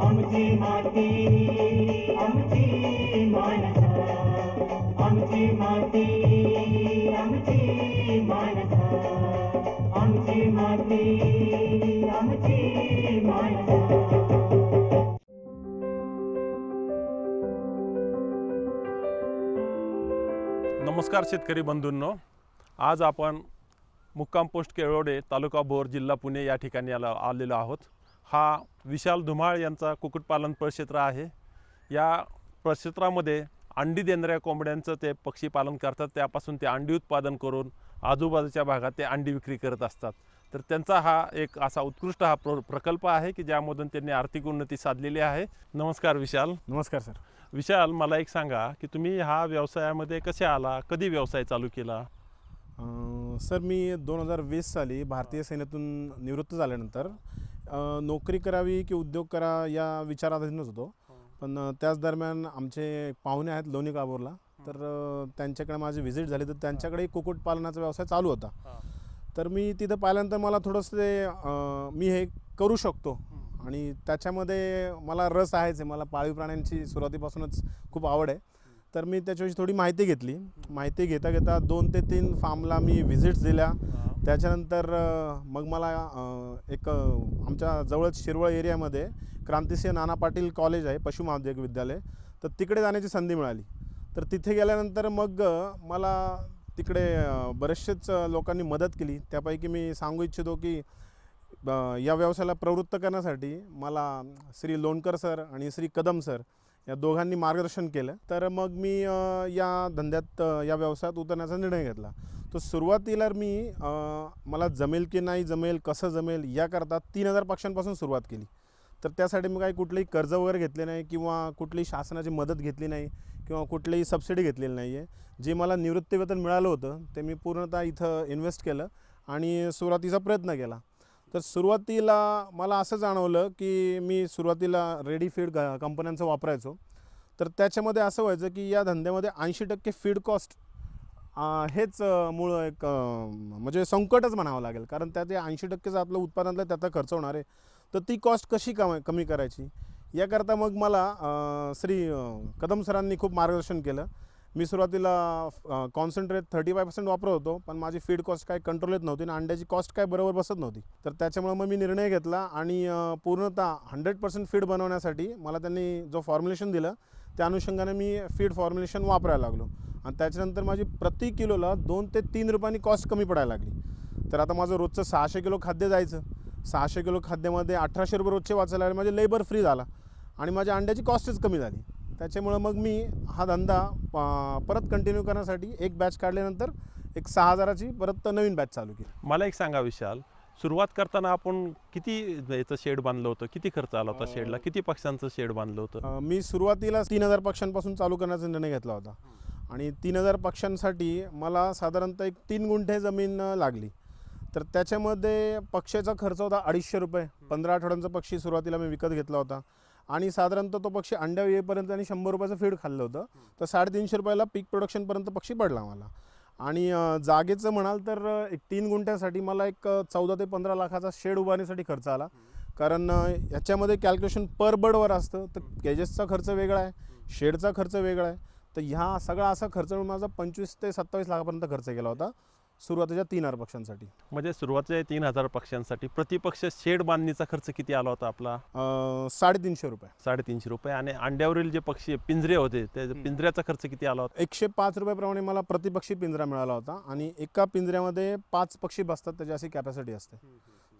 आमची माती आमची माणसं आमची माती आमची माणसं आमची माती आमची माणसं. नमस्कार शेतकरी बंधूंनो. आज आपण मुक्काम पोस्ट केळवडे तालुका बोर जिल्हा पुणे या ठिकाणी आला आलेलो आहोत. हा विशाल धुमाळ यांचा कुक्कुटपालन प्रक्षेत्र आहे. या प्रक्षेत्रामध्ये अंडी देणाऱ्या कोंबड्यांचं ते पक्षी पालन करतात. त्यापासून ते अंडी उत्पादन करून आजूबाजूच्या भागात ते अंडी विक्री करत असतात. तर त्यांचा हा एक असा उत्कृष्ट हा प्र प्रकल्प आहे की ज्यामधून त्यांनी आर्थिक उन्नती साधलेली आहे. नमस्कार विशाल. नमस्कार सर. विशाल मला एक सांगा की तुम्ही हा व्यवसायामध्ये कसे आला? कधी व्यवसाय चालू केला? सर मी दोन हजार वीस साली भारतीय सैन्यातून निवृत्त झाल्यानंतर नोकरी करावी की उद्योग करा या विचाराधीनच होतो. पण अं, त्याच दरम्यान आमचे पाहुणे आहेत लोणी काबूरला. तर त्यांच्याकडे माझी व्हिजिट झाली. तर त्यांच्याकडे कुक्कुटपालनाचा व्यवसाय चालू होता. तर मी तिथं पाहिल्यानंतर मला थोडंसं ते मी हे करू शकतो. आणि त्याच्यामध्ये मला रस आहेच आहे. मला पाळीव प्राण्यांची सुरुवातीपासूनच खूप आवड आहे. तर मी त्याच्याविषयी थोडी माहिती घेतली. माहिती घेता घेता दोन ते तीन फार्मला मी व्हिजिट्स दिल्या. त्याच्यानंतर मग मला एक आमच्या जवळच शिरवळ एरियामध्ये क्रांतिसिंह नाना पाटील कॉलेज आहे पशु महाविद्यालय विद्यालय. तर तिकडे जाण्याची संधी मिळाली. तर तिथे गेल्यानंतर मग मला तिकडे बरेचसेच लोकांनी मदत केली. त्यापैकी मी सांगू इच्छितो की या व्यवसायाला प्रवृत्त करण्यासाठी मला श्री लोणकर सर आणि श्री कदम सर या दोघांनी मार्गदर्शन केलं. तर मग मी या धंद्यात या व्यवसायात उतरण्याचा निर्णय घेतला. तर सुरुवातीला मी मला जमेल की नाही जमेल कसं जमेल याकरता तीन हजार पक्षांपासून सुरुवात केली. तर त्यासाठी मी काही कुठलेही कर्ज वगैरे घेतले नाही किंवा कुठलीही शासनाची मदत घेतली नाही किंवा कुठलीही सबसिडी घेतलेली नाही आहे जे मला निवृत्तीवेतन मिळालं होतं ते मी पूर्णतः इथं इन्व्हेस्ट केलं आणि सुरुवातीचा प्रयत्न केला. तर सुरुवातीला मला असं जाणवलं की मी सुरुवातीला रेडी फीड कंपन्यांचं वापरायचो. तर त्याच्यामध्ये असं व्हायचं की या धंद्यामध्ये ऐंशी टक्के फीड कॉस्ट हेच मूळ एक म्हणजे संकटच म्हणावं लागेल. कारण त्या ते ऐंशी टक्केचं आपलं उत्पादनातलं त्याचा खर्च होणार आहे. तर ती कॉस्ट कशी कम कमी करायची? याकरता मग मला श्री कदम सरांनी खूप मार्गदर्शन केलं. मी सुरुवातीला कॉन्सन्ट्रेट थर्टी फाय पर्सेंट वापरत होतो पण माझी फीड कॉस्ट काय कंट्रोल येत नव्हती आणि अंड्याची कॉस्ट काय बरोबर बसत नव्हती. तर त्याच्यामुळे मग मी निर्णय घेतला आणि पूर्णतः हंड्रेड पर्सेंट फीड बनवण्यासाठी मला त्यांनी जो फॉर्म्युलेशन दिलं त्या अनुषंगाने मी फीड फॉर्म्युलेशन वापरायला लागलो. आणि त्याच्यानंतर माझी प्रति किलोला दोन ते तीन रुपयांनी कॉस्ट कमी पडायला लागली. तर आता माझं रोजचं सहाशे किलो खाद्य जायचं. सहाशे किलो खाद्यामध्ये अठराशे रुपये रोजचे वाचायला लागले माझे लेबर फ्री झाला. आणि माझ्या अंड्याची कॉस्टच कमी झाली. त्याच्यामुळं मग मी हा धंदा परत कंटिन्यू करण्यासाठी एक बॅच काढल्यानंतर एक सहा हजाराची परत नवीन बॅच चालू केली. मला एक सांगा विशाल सुरुवात करताना आपण किती याचं शेड बांधलं होतं? किती खर्च आला होता शेडला किती पक्ष्यांचं शेड बांधलं होतं? मी सुरुवातीला तीन हजार पक्ष्यांपासून चालू करण्याचा निर्णय घेतला होता. आणि तीन हजार पक्ष्यांसाठी मला साधारणतः एक तीन गुंठे जमीन लागली. तर त्याच्यामध्ये पक्ष्याचा खर्च होता अडीचशे रुपये. पंधरा आठवड्यांचा पक्षी सुरुवातीला मी विकत घेतला होता. आणि साधारणतः तो पक्षी अंड्या येईपर्यंत आणि शंभर रुपयाचं फीड खाल्लं होतं. तर साडेतीनशे रुपयाला पीक प्रोडक्शनपर्यंत पक्षी पडला मला. आणि जागेचं म्हणाल तर एक तीन गुंठ्यासाठी मला एक चौदा ते पंधरा लाखाचा शेड उभारण्यासाठी खर्च आला. कारण याच्यामध्ये कॅल्क्युलेशन पर बर्डवर असतं. तर केजेसचा खर्च वेगळा आहे शेडचा खर्च वेगळा आहे. तर ह्या सगळा असा खर्च माझा पंचवीस ते सत्तावीस लाखापर्यंत खर्च केला होता. सुरुवातीच्या तीन हजार पक्षांसाठी म्हणजे सुरुवातीच्या तीन हजार पक्ष्यांसाठी प्रतिपक्ष शेड बांधणीचा खर्च किती आला होता आपला? अ, साडेतीनशे रुपये. साडेतीनशे रुपये. आणि अंड्यावरील जे पक्षी पिंजरे होते त्या पिंजऱ्याचा खर्च किती आला होता? एकशे पाच रुपयाप्रमाणे मला प्रतिपक्षी पिंजरा मिळाला होता. आणि एका पिंजऱ्यामध्ये पाच पक्षी बसतात त्याची अशी कॅपॅसिटी असते.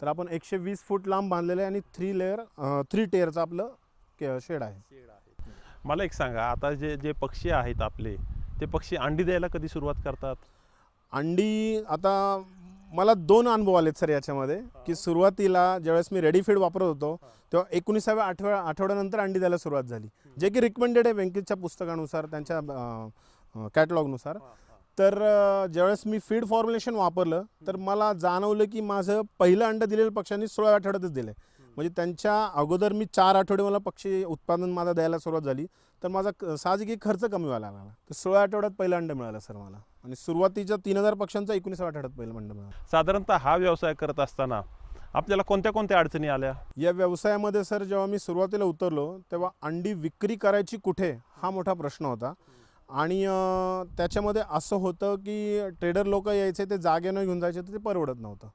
तर आपण एकशे वीस फूट लांब बांधलेले आणि थ्री लेअर थ्री टेअरचं आपलं शेड आहे. मला एक सांगा आता जे जे पक्षी आहेत आपले ते पक्षी अंडी द्यायला कधी सुरुवात करतात? अंडी आता मला दोन अनुभव आलेत सर याच्यामध्ये की सुरुवातीला ज्यावेळेस मी रेडी फीड वापरत होतो तेव्हा एकोणीसाव्या आठवड्या आठवड्यानंतर अंडी द्यायला सुरुवात झाली. जे की रिकमेंडेड आहे व्यंकितच्या पुस्तकानुसार त्यांच्या कॅटलॉगनुसार तर ज्यावेळेस मी फीड फॉर्म्युलेशन वापरलं तर मला जाणवलं की माझं पहिलं अंड दिलेलं पक्ष्यांनी सोळा आठवड्यातच दिलं म्हणजे त्यांच्या अगोदर मी चार आठवडे मला पक्षी उत्पादन माझा द्यायला सुरुवात झाली. तर माझा साहजिक खर्च कमी व्हायला लागला. तर सोळा आठवड्यात पहिलं अंड मिळालं सर मला. आणि सुरुवातीच्या तीन हजार पक्ष्यांचा एकोणीसाव्या आठवड्यात पहिलं अंड मिळालं. साधारणतः हा व्यवसाय करत असताना आपल्याला कोणत्या कोणत्या अडचणी आल्या? या व्यवसायामध्ये सर जेव्हा मी सुरुवातीला उतरलो तेव्हा अंडी विक्री करायची कुठे हा मोठा प्रश्न होता. आणि त्याच्यामध्ये असं होतं की ट्रेडर लोक यायचे ते जागेनं घेऊन जायचे तर ते परवडत नव्हतं.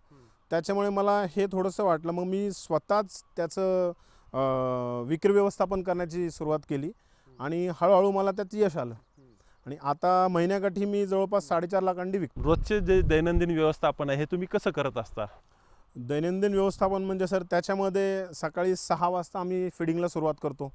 त्याच्यामुळे मला हे थोडंसं वाटलं. मग मी स्वतःच त्याचं विक्री व्यवस्थापन करण्याची सुरुवात केली आणि हळूहळू मला त्यात यश आलं. आणि आता महिन्याकाठी मी जवळपास साडेचार लाख अंडी विकतो. रोजचे जे दैनंदिन व्यवस्थापन आहे हे तुम्ही कसं करत असता? दैनंदिन व्यवस्थापन म्हणजे सर त्याच्यामध्ये सकाळी सहा वाजता आम्ही फिडिंगला सुरुवात करतो.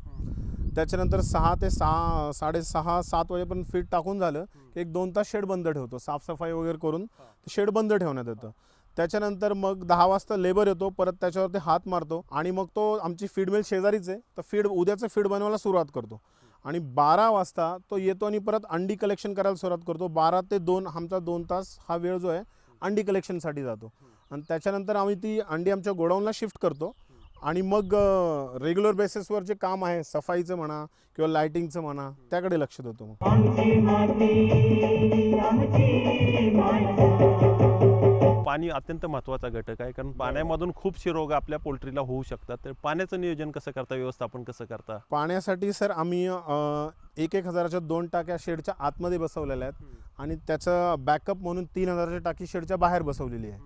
त्याच्यानंतर सहा ते सहा साडेसहा सात वाजेपर्यंत फीड टाकून झालं की एक दोन तास शेड बंद ठेवतो. साफसफाई वगैरे करून शेड बंद ठेवण्यात येतं. त्याच्यानंतर मग दहा वाजता लेबर येतो परत त्याच्यावरती हात मारतो आणि मग तो आमची फीड मिल शेजारीच आहे. तर फीड उद्याचं फीड बनवायला सुरुवात करतो. आणि बारा वाजता तो येतो आणि परत अंडी कलेक्शन करायला सुरुवात करतो. बारा ते दोन आमचा दोन तास हा वेळ जो आहे अंडी कलेक्शनसाठी जातो. आणि त्याच्यानंतर आम्ही ती अंडी आमच्या गोडाऊनला शिफ्ट करतो. आणि मग रेग्युलर बेसिसवर जे काम आहे सफाईचं म्हणा किंवा लायटिंगचं म्हणा त्याकडे लक्ष देतो मग. पाणी अत्यंत महत्त्वाचा घटक आहे. कारण पाण्यामधून खूपसे रोग आपल्या पोल्ट्रीला होऊ शकतात. तर पाण्याचं नियोजन कसं करता व्यवस्थापन कसं करता? पाण्यासाठी सर आम्ही अ, एक एक हजाराच्या दोन टाक्या शेडच्या आतमध्ये बसवलेल्या आहेत. आणि त्याचं बॅकअप म्हणून तीन हजाराची टाकी शेडच्या बाहेर बसवलेली आहे.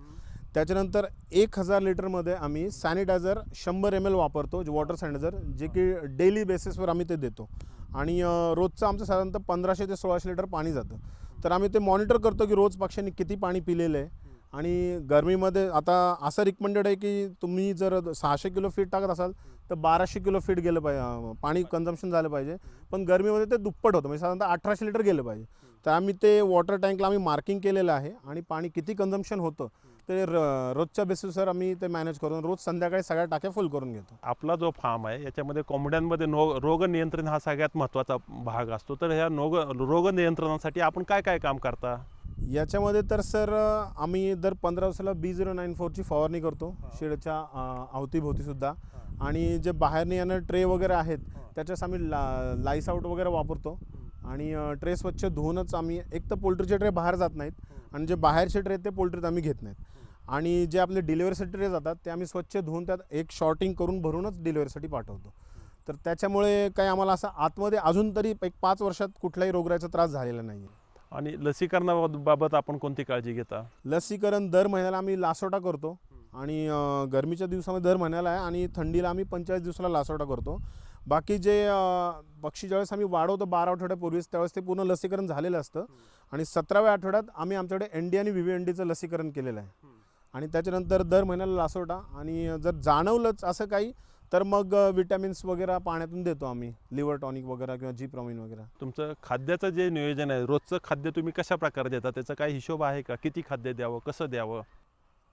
त्याच्यानंतर एक हजार लिटरमध्ये आम्ही सॅनिटायझर शंभर एम एल वापरतो जे वॉटर सॅनिटायझर जे की डेली बेसिसवर आम्ही ते देतो. आणि अ, रोजचं आमचं साधारणतः पंधराशे ते सोळाशे लिटर पाणी जातं. तर आम्ही ते मॉनिटर करतो की रोज पक्ष्यांनी किती पाणी पिलेलं आहे. आणि गरमीमध्ये आता असं रिकमेंडेड आहे की तुम्ही जर सहाशे किलो फीट टाकत असाल तर बाराशे किलो फीट गेलं पाहिजे पाणी कन्झम्पशन झालं पाहिजे. पण गरमीमध्ये ते दुप्पट होतं म्हणजे साधारणतः अठराशे लिटर गेलं पाहिजे. तर आम्ही ते वॉटर टँकला आम्ही मार्किंग केलेलं आहे आणि पाणी किती कन्झम्पशन होतं ते र- रोजच्या बेसिसवर आम्ही ते मॅनेज करून रोज संध्याकाळी सगळ्या टाक्या फुल करून घेतो. आपला जो फार्म आहे याच्यामध्ये कोंबड्यांमध्ये नो रोग नियंत्रण हा सगळ्यात महत्त्वाचा भाग असतो. तर ह्या नोग रोग नियंत्रणासाठी आपण काय काय काम करता? याच्यामध्ये तर सर आम्ही दर पंधरा दिवसाला बी झिरो नाईन फोरची फवारणी करतो शेडच्या अवतीभोवतीसुद्धा आणि जे बाहेरने येणं ट्रे वगैरे आहेत त्याच्यास आम्ही ला लाईस आउट वगैरे वापरतो. आणि ट्रे स्वच्छ धुवूनच आम्ही एक तर पोल्ट्रीचे ट्रे बाहेर जात नाहीत आणि जे बाहेरचे ट्रे ते पोल्ट्रीत आम्ही घेत नाहीत. आणि जे आपले डिलिव्हरीसाठी ट्रे जातात ते आम्ही स्वच्छ धुवून त्यात एक शॉर्टिंग करून भरूनच डिलिव्हरीसाठी पाठवतो. तर त्याच्यामुळे काही आम्हाला असं आतमध्ये अजून तरी एक पाच वर्षात कुठलाही रोगराचा त्रास झालेला नाही आहे आणि लसीकरणाबाबत आपण कोणती काळजी घेता? लसीकरण दर महिन्याला आम्ही लासोटा करतो. आणि गरमीच्या दिवसामध्ये दर महिन्याला आहे आणि थंडीला आम्ही पंचेचाळीस दिवसाला लासोटा करतो. बाकी जे पक्षी ज्यावेळेस आम्ही वाढवतो बारा आठवड्यापूर्वीच त्यावेळेस ते पूर्ण लसीकरण झालेलं असतं. आणि सतराव्या आठवड्यात आम्ही आमच्याकडे एन डी आणि व्ही व्ही एन डीचं लसीकरण केलेलं आहे. आणि त्याच्यानंतर दर महिन्याला लासोटा. आणि जर जाणवलंच असं काही तर मग विटॅमिन्स वगैरे पाण्यातून देतो आम्ही. लिव्हर टॉनिक वगैरे किंवा जी प्रॉमिन वगैरे. तुमचं खाद्याचं जे नियोजन आहे रोजचं खाद्य तुम्ही कशा प्रकारे देता? त्याचा काही हिशोब आहे का? किती खाद्य द्यावं? कसं द्यावं?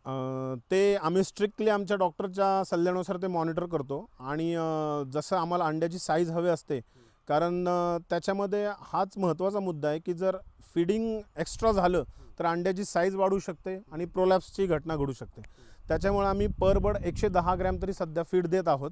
अं, ते आम्ही स्ट्रिक्टली आमच्या डॉक्टरच्या सल्ल्यानुसार ते मॉनिटर करतो. आणि अं, जसं आम्हाला अंड्याची साईज हवी असते कारण अं, त्याच्यामध्ये हाच महत्त्वाचा मुद्दा आहे की जर फिडिंग एक्स्ट्रा झालं तर अंड्याची साईज वाढू शकते आणि प्रोलॅप्सची घटना घडू शकते. त्याच्यामुळे आम्ही पर बर्ड एकशे दहा ग्रॅम तरी सध्या फीड देत आहोत.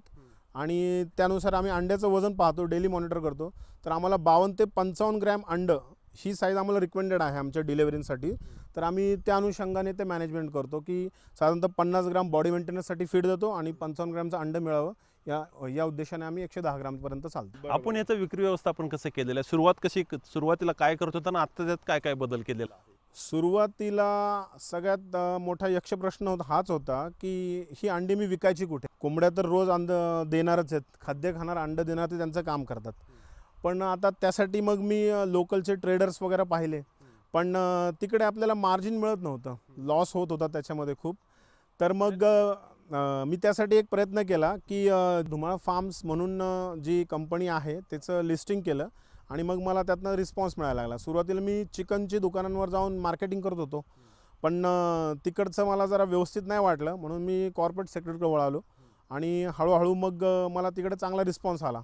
आणि त्यानुसार आम्ही अंड्याचं वजन पाहतो डेली मॉनिटर करतो. तर आम्हाला बावन्न ते पंचावन्न ग्रॅम अंडं ही साईज आम्हाला रिकमेंडेड आहे आमच्या डिलेवरीसाठी तर आम्ही त्या अनुषंगाने ते मॅनेजमेंट करतो की साधारणतः पन्नास ग्राम बॉडी मेंटेनन्ससाठी फीड देतो आणि पंचावन्न ग्रॅमचं अंडं मिळावं. या या उद्देशाने आम्ही एकशे दहा ग्रामपर्यंत चालतो. आपण याचं विक्री व्यवस्थापन कसं केलेलं आहे? सुरुवात कशी सुरुवातीला काय करत होतं आणि आत्ता त्यात काय काय बदल केलेला सुरुवातीला सगळ्यात मोठा यक्ष प्रश्न होता हाच होता की ही अंडी मी विकायची कुठे? कोंबड्या तर रोज अंड देणारच आहेत. खाद्य खाणार अंड देणार ते त्यांचं काम करतात. पण आता त्यासाठी मग मी लोकलचे ट्रेडर्स वगैरे पाहिले. पण तिकडे आपल्याला मार्जिन मिळत नव्हतं. लॉस होत होता त्याच्यामध्ये खूप. तर मग मी त्यासाठी एक प्रयत्न केला की धुमाळ फार्म्स म्हणून जी कंपनी आहे त्याचं लिस्टिंग केलं. आणि मग मला त्यातनं रिस्पॉन्स मिळायला लागला. सुरुवातीला मी चिकनची दुकानांवर जाऊन मार्केटिंग करत होतो. पण तिकडचं मला जरा व्यवस्थित नाही वाटलं. म्हणून मी कॉर्पोरेट सेक्टरकडे वळालो. आणि हळूहळू मग मला तिकडे चांगला रिस्पॉन्स आला.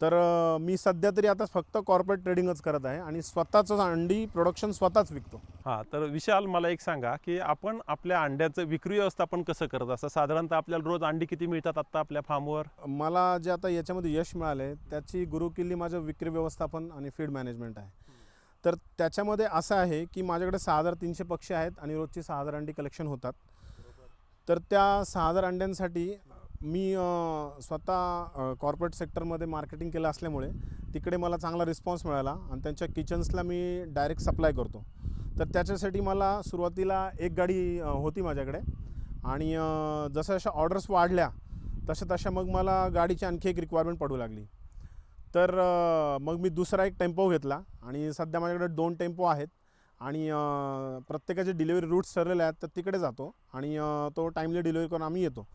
तर मी सध्या तरी आता फक्त कॉर्पोरेट ट्रेडिंगच करत आहे आणि स्वतःचं अंडी प्रोडक्शन स्वतःच विकतो. हां तर विशाल मला एक सांगा की आपण आपल्या अंड्याचं विक्री व्यवस्थापन कसं करत असं साधारणतः आपल्याला रोज अंडी किती मिळतात आत्ता आपल्या फार्मवर मला जे आता याच्यामध्ये यश मिळाले त्याची गुरुकिल्ली माझं विक्री व्यवस्थापन आणि फीड मॅनेजमेंट आहे. तर त्याच्यामध्ये असं आहे की माझ्याकडे सहा हजार तीनशे पक्षी आहेत आणि रोजची सहा हजार अंडी कलेक्शन होतात. तर त्या सहा हजार अंड्यांसाठी मी स्वतः कॉर्पोरेट सेक्टरमध्ये मार्केटिंग केलं असल्यामुळे तिकडे मला चांगला रिस्पॉन्स मिळाला आणि त्यांच्या किचन्सला मी डायरेक्ट सप्लाय करतो. तर त्याच्यासाठी मला सुरुवातीला एक गाडी होती माझ्याकडे आणि जशा जशा ऑर्डर्स वाढल्या तशा तशा मग मला गाडीची आणखी एक रिक्वायरमेंट पडू लागली. तर मग मी दुसरा एक टेम्पो घेतला आणि सध्या माझ्याकडे दोन टेम्पो आहेत आणि प्रत्येकाचे डिलिव्हरी रूट्स ठरलेले आहेत तर तिकडे जातो आणि तो टाईमली डिलिव्हरी करून आम्ही येतो.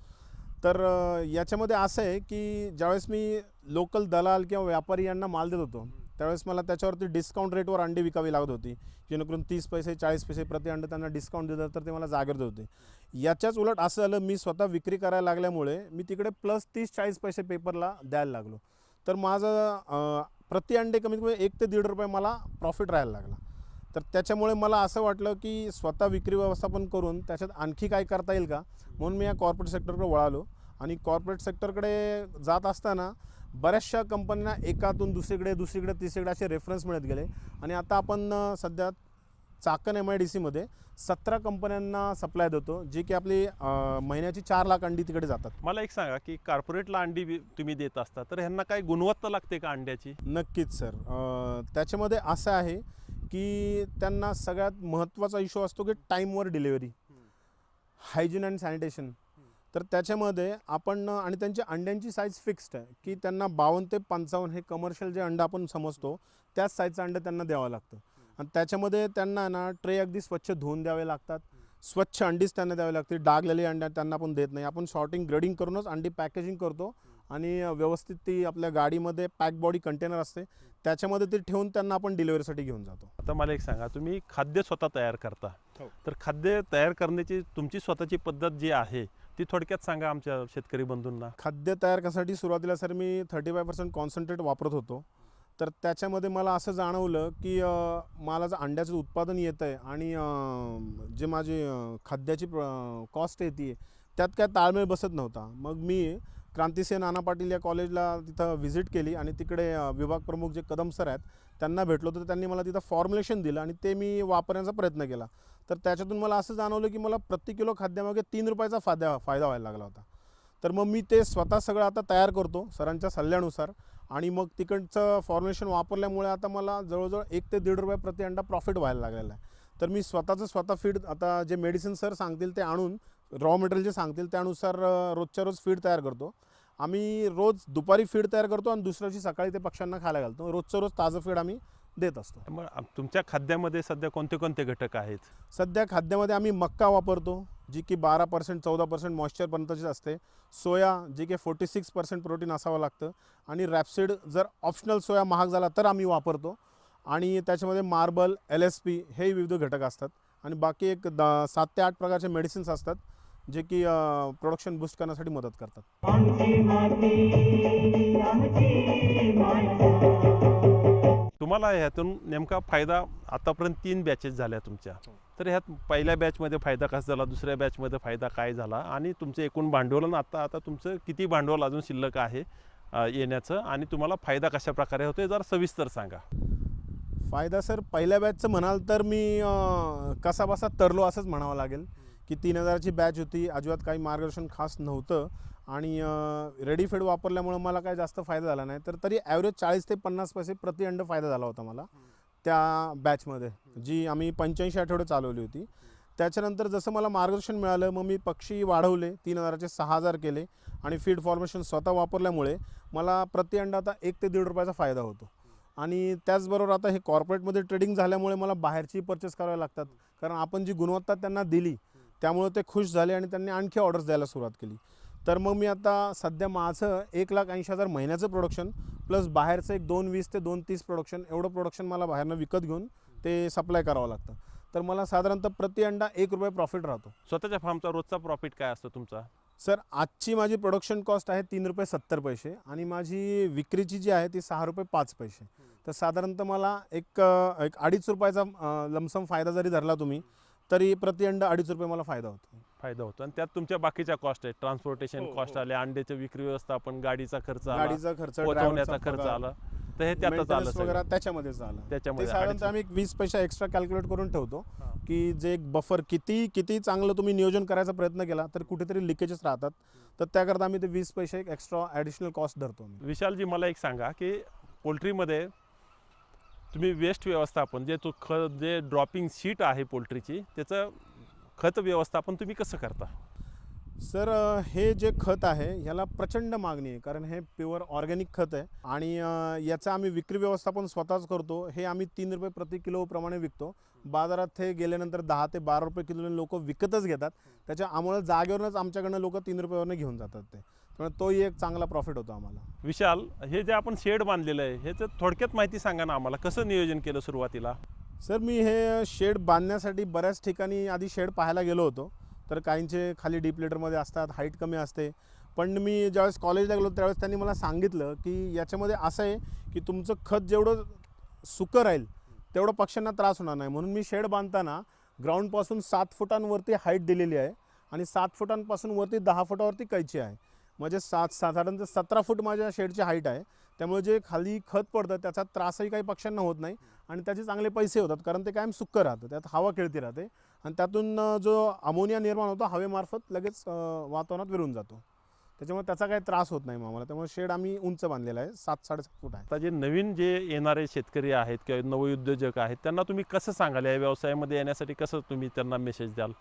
तर याच्यामध्ये असं आहे की ज्यावेळेस मी लोकल दलाल किंवा व्यापारी यांना माल देत होतो त्यावेळेस मला त्याच्यावरती डिस्काउंट रेटवर अंडी विकावी लागत होती. जेणेकरून तीस पैसे चाळीस पैसे प्रति अंडे त्यांना डिस्काउंट देतात तर ते मला जागेवर देत होते. याच्याच उलट असं झालं मी स्वतः विक्री करायला लागल्यामुळे मी तिकडे प्लस तीस चाळीस पैसे पेपरला द्यायला लागलो. तर माझं प्रति अंडे कमीत कमी एक ते दीड रुपये मला प्रॉफिट राहायला लागला. तर त्याच्यामुळे मला असं वाटलं की स्वतः विक्री व्यवस्थापन करून त्याच्यात आणखी काय करता येईल का? म्हणून मी या कॉर्पोरेट सेक्टरकडे वळालो. आणि कॉर्पोरेट सेक्टरकडे जात असताना बऱ्याचशा कंपन्यांना एकातून दुसरीकडे दुसरीकडे तिसरीकडे असे रेफरन्स मिळत गेले. आणि आता आपण सध्या चाकण एम आय डी सीमध्ये सतरा कंपन्यांना सप्लाय देतो जी की आपली महिन्याची चार लाख अंडी तिकडे जातात. मला एक सांगा की कार्पोरेटला अंडी तुम्ही देत असता तर ह्यांना काही गुणवत्ता लागते का अंड्याची? नक्कीच सर. त्याच्यामध्ये असं आहे की त्यांना सगळ्यात महत्त्वाचा इश्यू असतो की टाईमवर डिलिव्हरी हायजीन अँड सॅनिटेशन तर त्याच्यामध्ये आपण आणि त्यांच्या अंड्यांची साईज फिक्स्ड आहे की त्यांना बावन्न ते पंचावन्न हे कमर्शियल जे अंडं आपण समजतो त्याच साईजचं अंडं त्यांना द्यावं लागतं. आणि त्याच्यामध्ये त्यांना ना ट्रे अगदी स्वच्छ धुवून द्यावे लागतात. स्वच्छ अंडीच त्यांना द्यावी लागते. डागलेली अंड्या त्यांना आपण देत नाही. आपण शॉर्टिंग ग्रेडिंग करूनच अंडी पॅकेजिंग करतो. आणि व्यवस्थित ती आपल्या गाडीमध्ये पॅक बॉडी कंटेनर असते. त्याच्यामध्ये ते ठेवून त्यांना आपण डिलिव्हरीसाठी घेऊन जातो. आता मला एक सांगा तुम्ही खाद्य स्वतः तयार करता. हो. तर खाद्य तयार करण्याची तुमची स्वतःची पद्धत जी आहे ती थोडक्यात सांगा आमच्या शेतकरी बंधूंना. खाद्य तयार करण्यासाठी सुरुवातीला सर मी थर्टी फाय पर्सेंट कॉन्सन्ट्रेट वापरत होतो. तर त्याच्यामध्ये मला असं जाणवलं की अं, मला जर अंड्याचं उत्पादन येतं आहे आणि अं, जे माझी अं, खाद्याची कॉस्ट येते त्यात काय ताळमेळ बसत नव्हता. मग मी क्रांतिसेन नाना पाटील या कॉलेजला तिथं व्हिजिट केली आणि तिकडे विभाग प्रमुख जे कदम सर आहेत त्यांना भेटलो तर त्यांनी मला तिथं फॉर्म्युलेशन दिलं आणि ते मी वापरण्याचा प्रयत्न केला. तर त्याच्यातून मला असं जाणवलं की मला प्रति किलो खाद्यामागे तीन रुपयाचा फायदा फायदा व्हायला लागला होता. तर मग मी ते स्वतः सगळं आता तयार करतो सरांच्या सल्ल्यानुसार. आणि मग तिकडचं फॉर्म्युलेशन वापरल्यामुळे आता मला जवळजवळ एक ते दीड रुपये प्रति अंडा प्रॉफिट व्हायला लागलेला आहे. तर मी स्वतःचं स्वतः फीड आता जे मेडिसिन सर सांगतील ते आणून रॉ मटेरियल जे सांगतील त्यानुसार रोजच्या रोज फीड तयार करतो. आम्ही रोज दुपारी फीड तयार करतो आणि दुसऱ्या दिवशी सकाळी ते पक्ष्यांना खायला घालतो. रोजचं रोज ताजं फीड आम्ही देत असतो. मग तुमच्या खाद्यामध्ये सध्या कोणते कोणते घटक आहेत? सध्या खाद्यामध्ये आम्ही मक्का वापरतो जी की बारा पर्सेंट चौदा पर्सेंट मॉइश्चरपर्यंतचीच असते. सोया जी की फोर्टी सिक्स पर्सेंट प्रोटीन असावं लागतं. आणि रॅपसीड जर ऑप्शनल सोया महाग झाला तर आम्ही वापरतो. आणि त्याच्यामध्ये मार्बल एल एस पी हे विविध घटक असतात. आणि बाकी एक द सात ते आठ प्रकारचे मेडिसिन्स असतात. जे की प्रोडक्शन बूस्ट करण्यासाठी मदत करतात. तुम्हाला ह्यातून नेमका फायदा आतापर्यंत तीन बॅचेस झाल्या तुमच्या. तर ह्यात पहिल्या बॅचमध्ये फायदा कसा झाला? दुसऱ्या बॅचमध्ये फायदा काय झाला? आणि तुमचं एकूण भांडवल आता आता तुमचं किती भांडवल अजून शिल्लक आहे येण्याचं? आणि तुम्हाला फायदा कशा प्रकारे होतोय? जरा सविस्तर सांगा. फायदा सर पहिल्या बॅचचं म्हणाल तर मी कसा बसा तरलो असंच म्हणावं लागेल. की तीन हजाराची बॅच होती. अजिबात काही मार्गदर्शन खास नव्हतं. आणि रेडीफेड वापरल्यामुळं मला काही जास्त फायदा झाला नाही. तर तरी ॲव्हरेज चाळीस ते पन्नास पैसे प्रति अंड फायदा झाला होता मला त्या बॅचमध्ये जी आम्ही पंच्याऐंशी आठवडे चालवली होती. त्याच्यानंतर जसं मला मार्गदर्शन मिळालं मग मी पक्षी वाढवले तीन हजाराचे सहा हजार केले आणि फीड फॉर्मेशन स्वतः वापरल्यामुळे मला प्रति अंड आता एक ते दीड रुपयाचा फायदा होतो. आणि त्याचबरोबर आता हे कॉर्पोरेटमध्ये ट्रेडिंग झाल्यामुळे मला बाहेरची परचेस करावे लागतात. कारण आपण जी गुणवत्ता त्यांना दिली त्यामुळे ते खुश झाले आणि त्यांनी आणखी ऑर्डर्स द्यायला सुरुवात केली. तर मग मी आता सध्या माझं एक लाख ऐंशी हजार महिन्याचं प्रोडक्शन प्लस बाहेरचं एक दोन वीस ते दोन तीस प्रोडक्शन एवढं प्रोडक्शन मला बाहेरनं विकत घेऊन ते सप्लाय करावं लागतं. तर मला साधारणतः प्रति अंडा एक रुपये प्रॉफिट राहतो. स्वतःच्या फार्मचा रोजचा प्रॉफिट काय असतो तुमचा? सर आजची माझी प्रोडक्शन कॉस्ट आहे तीन रुपये सत्तर पैसे आणि माझी विक्रीची जी आहे ती सहा रुपये पाच पैसे. तर साधारणतः मला एक एक अडीच रुपयाचा लमसम फायदा जरी धरला तुम्ही तरी प्रति अंडा अडीच रुपये मला फायदा होतो. फायदा होतो. आणि त्यात तुमच्या बाकीच्या कॉस्ट आहेत. ट्रान्सपोर्टेशन हो, कॉस्ट हो. आले अंड्याचे विक्री व्यवस्थापन गाडीचा खर्च आला, गाडीचा खर्च पोहोचवण्याचा खर्च पगार, आला. तर हे त्यातच आलं maintenance वगैरे सगळं. त्याच्यामध्येच आलं. ते त्याच्यामध्ये साधारणतः आम्ही एक वीस पैसे एक्स्ट्रा कॅल्क्युलेट करून ठेवतो हा. की जे एक बफर किती किती चांगलं तुम्ही नियोजन करायचा प्रयत्न केला तर कुठेतरी लिकेजेस राहतात. तर त्याकरता आम्ही ते वीस पैसे एक एक्स्ट्रा ॲडिशनल कॉस्ट धरतो आम्ही. विशालजी मला एक सांगा की पोल्ट्रीमध्ये तुम्ही वेस्ट व्यवस्थापन जे तो ख जे ड्रॉपिंग शीट आहे पोल्ट्रीची त्याचं खत व्यवस्थापन तुम्ही कसं करता? सर हे जे खत आहे ह्याला प्रचंड मागणी आहे कारण हे प्युअर ऑर्गॅनिक खत आहे. आणि याचं आम्ही विक्री व्यवस्थापन स्वतःच करतो. हे आम्ही तीन रुपये प्रति किलोप्रमाणे विकतो. बाजारात हे गेल्यानंतर दहा ते बारा रुपये किलो लोक विकतच घेतात. त्याच्यामुळं जागेवरूनच आमच्याकडनं लोक तीन रुपयावरनं घेऊन जातात ते. त्यामुळे तोही एक चांगला प्रॉफिट होतो आम्हाला. विशाल हे जे आपण शेड बांधलेलं आहे ह्याचं थोडक्यात माहिती सांगा ना आम्हाला. कसं नियोजन केलं सुरुवातीला? सर मी हे शेड बांधण्यासाठी बऱ्याच ठिकाणी आधी शेड पाहायला गेलो होतो. तर काहींचे खाली डीप लिटरमध्ये असतात हाईट कमी असते. पण मी ज्यावेळेस कॉलेजला गेलो त्यावेळेस त्यांनी मला सांगितलं की याच्यामध्ये असं आहे की तुमचं खत जेवढं सुकं राहील तेवढं पक्ष्यांना त्रास होणार नाही. म्हणून मी शेड बांधताना ग्राउंडपासून सात फुटांवरती हाईट दिलेली आहे आणि सात फुटांपासून वरती दहा फुटावरती कैची आहे. म्हणजे सात साधारणतः सतरा फूट माझ्या शेडची हाईट आहे. त्यामुळे जे खाली खत पडतं त्याचा त्रासही काही पक्ष्यांना होत नाही आणि त्याचे चांगले पैसे होतात कारण ते कायम सुक्कं राहतं त्यात हवा खेळती राहते आणि त्यातून जो अमोनिया निर्माण होतो हवेमार्फत लगेच वातावरणात विरून जातो. त्याच्यामुळे त्याचा काही त्रास होत नाही मग आम्हाला. त्यामुळे शेड आम्ही उंच बांधलेला आहे सात साडेसात फूट आहे. आता जे नवीन जे येणारे शेतकरी आहेत किंवा नवउद्योजक आहेत त्यांना तुम्ही कसं सांगाल? या व्यवसायामध्ये येण्यासाठी कसं तुम्ही त्यांना मेसेज द्याल?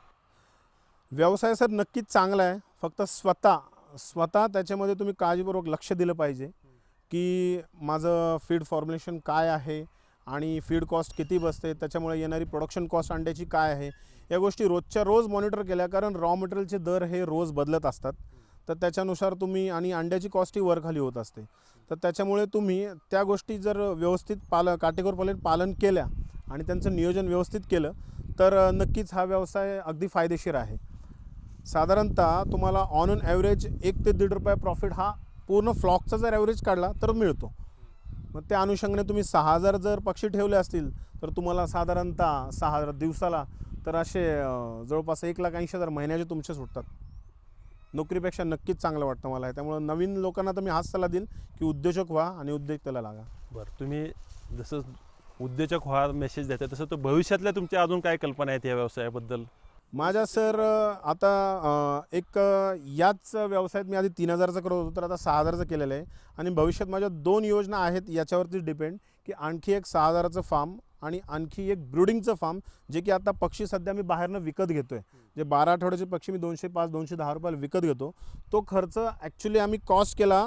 व्यवसाय सर नक्कीच चांगला आहे. फक्त स्वतः स्वतः त्याच्यामध्ये तुम्ही काळजीपूर्वक लक्ष दिलं पाहिजे की माझं फीड फॉर्म्युलेशन काय आहे आणि फीड कॉस्ट किती बसते त्याच्यामुळे येणारी प्रोडक्शन कॉस्ट अंड्याची काय आहे या गोष्टी रोजच्या रोज मॉनिटर केल्या कारण रॉ मटेरियलचे दर हे रोज बदलत असतात. तर त्याच्यानुसार तुम्ही आणि अंड्याची कॉस्टही वरखाली होत असते. तर त्याच्यामुळे तुम्ही त्या गोष्टी जर व्यवस्थित पाल काटेकोरपणे पालन केल्या आणि त्यांचं नियोजन व्यवस्थित केलं तर नक्कीच हा व्यवसाय अगदी फायदेशीर आहे. साधारणतः तुम्हाला ऑन ऑन ॲव्हरेज एक ते दीड रुपये प्रॉफिट हा पूर्ण फ्लॉकचा जर ॲव्हरेज काढला तर मिळतो. मग त्या अनुषंगाने तुम्ही सहा हजार जर पक्षी ठेवले असतील तर तुम्हाला साधारणतः सहा हजार दिवसाला तर असे जवळपास एक लाख ऐंशी हजार महिन्याचे तुमचे सुटतात. नोकरीपेक्षा नक्कीच चांगलं वाटतं मला. आहे त्यामुळं नवीन लोकांना तर मी हाच सल्ला देईल की उद्योजक व्हा आणि उद्योजकतेला लागा. बरं तुम्ही जसं उद्योजक व्हा मेसेज देता तसं तर भविष्यातल्या तुमच्या अजून काय कल्पना आहेत या व्यवसायाबद्दल? माझ्या सर आता एक याच व्यवसायात मी आधी तीन हजारचं करत होतो तर आता सहा हजारचं केलेलं आहे. आणि भविष्यात माझ्या दोन योजना आहेत याच्यावरती डिपेंड की आणखी एक सहा हजाराचं फार्म आणि आणखी एक ब्रुडिंगचं फार्म जे की आता पक्षी सध्या मी बाहेरनं विकत घेतो आहे जे बारा आठवड्याचे पक्षी मी दोनशे पाच दोनशे दहा रुपयाला विकत घेतो. तो खर्च ॲक्च्युली आम्ही कॉस्ट केला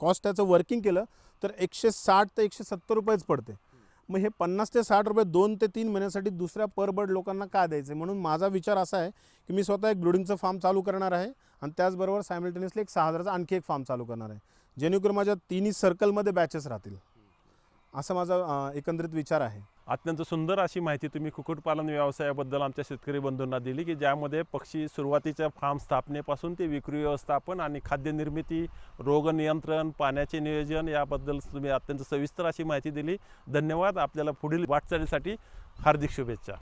कॉस्ट त्याचं वर्किंग केलं तर एकशे साठ ते एकशे सत्तर रुपयेच पडते. मग हे पन्नास ते साठ रुपये दोन ते तीन महिन्यासाठी दुसऱ्या पर बर्ड लोकांना का द्यायचे? म्हणून माझा विचार असा आहे की मी स्वतः एक ब्रुडिंगचं फार्म चालू करणार आहे आणि त्याचबरोबर सायमल्टेनियसली एक सहा हजाराचा आणखी एक फार्म चालू करणार आहे. जेणेकरून माझ्या तिन्ही सर्कलमध्ये बॅचेस राहतील. असा माझा एकंदरीत विचार आहे. अत्यंत सुंदर अशी माहिती तुम्ही कुक्कुटपालन व्यवसायाबद्दल आमच्या शेतकरी बंधूंना दिली की ज्यामध्ये पक्षी सुरुवातीच्या फार्म स्थापनेपासून ते विक्री व्यवस्थापन आणि खाद्य निर्मिती रोग नियंत्रण पाण्याचे नियोजन याबद्दल तुम्ही अत्यंत सविस्तर अशी माहिती दिली. धन्यवाद. आपल्याला पुढील वाटचालीसाठी हार्दिक शुभेच्छा.